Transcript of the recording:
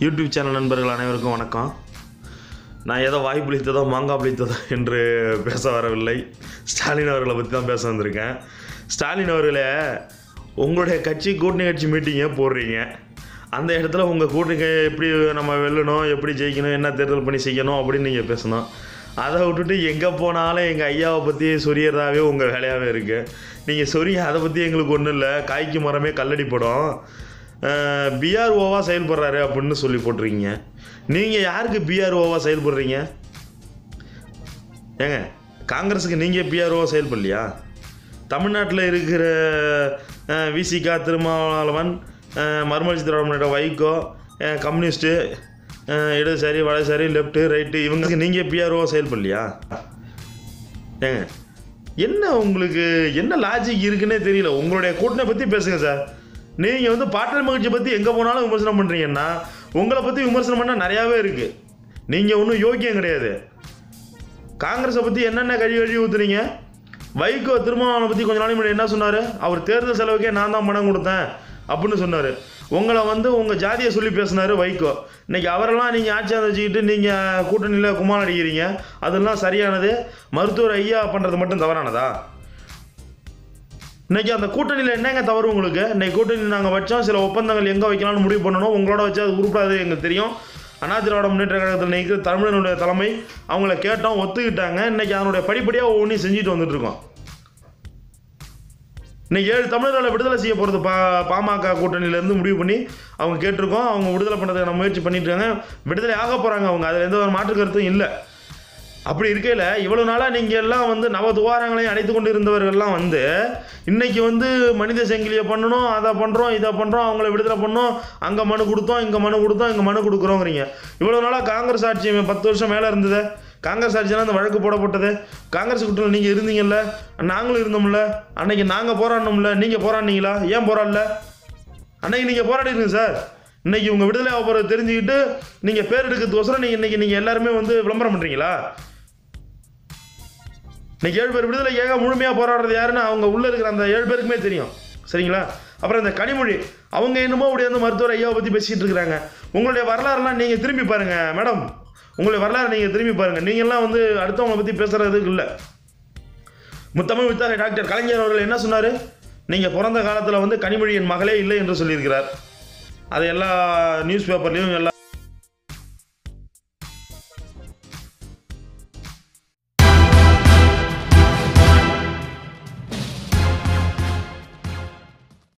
YouTube channel நண்பர்கள் அனைவருக்கும் வணக்கம். நான் ஏதோ வாய் புளித்ததோ மாங்காய் புளித்ததோ என்று பேச வரவில்லை. ஸ்டாலின் அவர்களை பற்றி தான் பேச வந்திருக்கேன். ஸ்டாலின் அவர்களே உங்களுடைய கட்சி கூட்டணி கட்சி மீட்டிங்கை போடுறீங்க? அந்த இடத்துல உங்கள் கூட்டணி எப்படி நம்ம வெல்லணும் எப்படி ஜெயிக்கணும் என்ன தேர்தல் பண்ணி செய்யணும் அப்படின்னு நீங்கள் பேசணும். அதை விட்டுட்டு எங்கே போனாலும் எங்கள் ஐயாவை பற்றி சொரியறதாகவே உங்கள் வேலையாகவே இருக்குது நீங்கள் சொரிய அதை பற்றி எங்களுக்கு ஒன்றும் இல்லை. காய்க்கு மரமே கல்லடி படம். பிஆர்ஓவாக செயல்படுறாரு அப்படின்னு சொல்லி போட்டிருக்கீங்க. நீங்கள் யாருக்கு பிஆர்ஓவாக செயல்படுறீங்க? ஏங்க காங்கிரஸுக்கு நீங்கள் பிஆர்ஓவாக செயல்படலையா? தமிழ்நாட்டில் இருக்கிற விசிகா திருமாவளவன் மர்மலி திராவிட வைகோ கம்யூனிஸ்ட்டு இடதுசாரி வலதுசாரி லெஃப்ட்டு ரைட்டு இவங்களுக்கு நீங்கள் பிஆர்ஓவாக செயல்படலையா? ஏங்க என்ன உங்களுக்கு என்ன லாஜிக் இருக்குன்னே தெரியல. உங்களுடைய கூட்டணை பற்றி பேசுங்க சார். நீங்கள் வந்து பாட்டல் மகிழ்ச்சி பற்றி எங்கே போனாலும் விமர்சனம் பண்ணுறீங்கன்னா உங்களை பற்றி விமர்சனம் பண்ணால் நிறையாவே இருக்குது நீங்கள் ஒன்றும் யோக்கியம் கிடையாது. காங்கிரஸை பற்றி என்னென்ன கழி கழுவி ஊற்றுறீங்க வைகோ திருமாவளவனை பற்றி கொஞ்ச நாளைக்கு முன்னாடி என்ன சொன்னார்? அவர் தேர்தல் செலவுக்கே நான் தான் பணம் கொடுத்தேன் அப்படின்னு சொன்னார். உங்களை வந்து உங்கள் ஜாதியை சொல்லி பேசினார் வைகோ. இன்றைக்கி அவரெல்லாம் நீங்கள் ஆட்சி வச்சுக்கிட்டு நீங்கள் கூட்டணியில் குமார் அடிக்கிறீங்க அதெல்லாம் சரியானது. மருத்துவர் ஐயா பண்ணுறது மட்டும் தவறானதா? இன்றைக்கி அந்த கூட்டணியில் என்னங்க தவறு உங்களுக்கு? இன்றைக்கி கூட்டணி நாங்கள் வச்சோம் சில ஒப்பந்தங்கள் எங்கே வைக்கலாம்னு முடிவு பண்ணணும்? உங்களோட வச்சு அது உருப்படாது எங்களுக்கு தெரியும். அண்ணா திராவிட முன்னேற்ற கழகத்தில் நிற்கிற தமிழனுடைய தலைமை அவங்கள கேட்டோம் ஒத்துக்கிட்டாங்க. இன்னைக்கு அதனுடைய படிப்படியாக ஒவ்வொன்றையும் செஞ்சுட்டு வந்துட்டுருக்கோம். இன்னைக்கு ஏழு தமிழர்களை விடுதலை செய்ய போகிறது பா பாமக கூட்டணியிலேருந்து முடிவு பண்ணி அவங்க கேட்டிருக்கோம். அவங்க விடுதலை பண்ணுறதுக்கு நம்ம முயற்சி பண்ணிட்டு இருக்காங்க. விடுதலை ஆக போகிறாங்க அவங்க. அதில் எந்த ஒரு மாற்று கருத்தும் இல்லை. அப்படி இருக்கையில் இவ்வளோ நாளாக நீங்கள் எல்லாம் வந்து நவ துவாரங்களையும் அடைத்து கொண்டு இருந்தவர்கள்லாம் வந்து இன்றைக்கி வந்து மனித செங்கிலியை பண்ணணும் அதை பண்ணுறோம் இதை பண்ணுறோம் அவங்கள விடுதலை பண்ணோம் அங்கே மனு கொடுத்தோம் இங்கே மனு கொடுத்தோம் இங்கே மனு கொடுக்குறோங்கிறீங்க. இவ்வளோ நாளாக காங்கிரஸ் ஆட்சி பத்து வருஷம் மேலே இருந்தது. காங்கிரஸ் ஆட்சியில் அந்த வழக்கு போடப்பட்டது. காங்கிரஸ் கூட்டத்தில் நீங்கள் இருந்தீங்கல்ல நாங்களும் இருந்தோம்ல அன்னைக்கு நாங்கள் போராடினோம்ல நீங்கள் போராடினீங்களா? ஏன் போராடல? அன்னைக்கு நீங்கள் போராடிருங்க சார். இன்னைக்கு உங்கள் விடுதலை ஆக தெரிஞ்சுக்கிட்டு நீங்கள் பேர் எடுக்கிறதுக்கோசரம் நீங்கள் இன்றைக்கி நீங்கள் எல்லாருமே வந்து விளம்பரம் பண்ணுறீங்களா இன்னைக்கு ஏழு பேர் விடுதலை ஏக முழுமையாக போராடுறது யாருன்னு அவங்க உள்ளே இருக்கிற அந்த ஏழு பேருக்குமே தெரியும். சரிங்களா? அப்புறம் இந்த கனிமொழி அவங்க என்னமோ அப்படியே வந்து மருத்துவர் ஐயாவை பற்றி பேசிகிட்டு இருக்கிறாங்க. உங்களுடைய வரலாறுலாம் நீங்கள் திரும்பி பாருங்கள் மேடம். உங்களுடைய வரலாறு நீங்கள் திரும்பி பாருங்கள் நீங்கள்லாம் வந்து அடுத்தவங்களை பற்றி பேசுகிறதுக்கு இல்லை. முத்தமிழ் வித்தாரை டாக்டர் கலைஞர் அவர்கள் என்ன சொன்னார்? நீங்கள் பிறந்த காலத்தில் வந்து கனிமொழி என் மகளே இல்லை என்று சொல்லியிருக்கிறார். அது எல்லா நியூஸ் பேப்பர்லேயும் எல்லா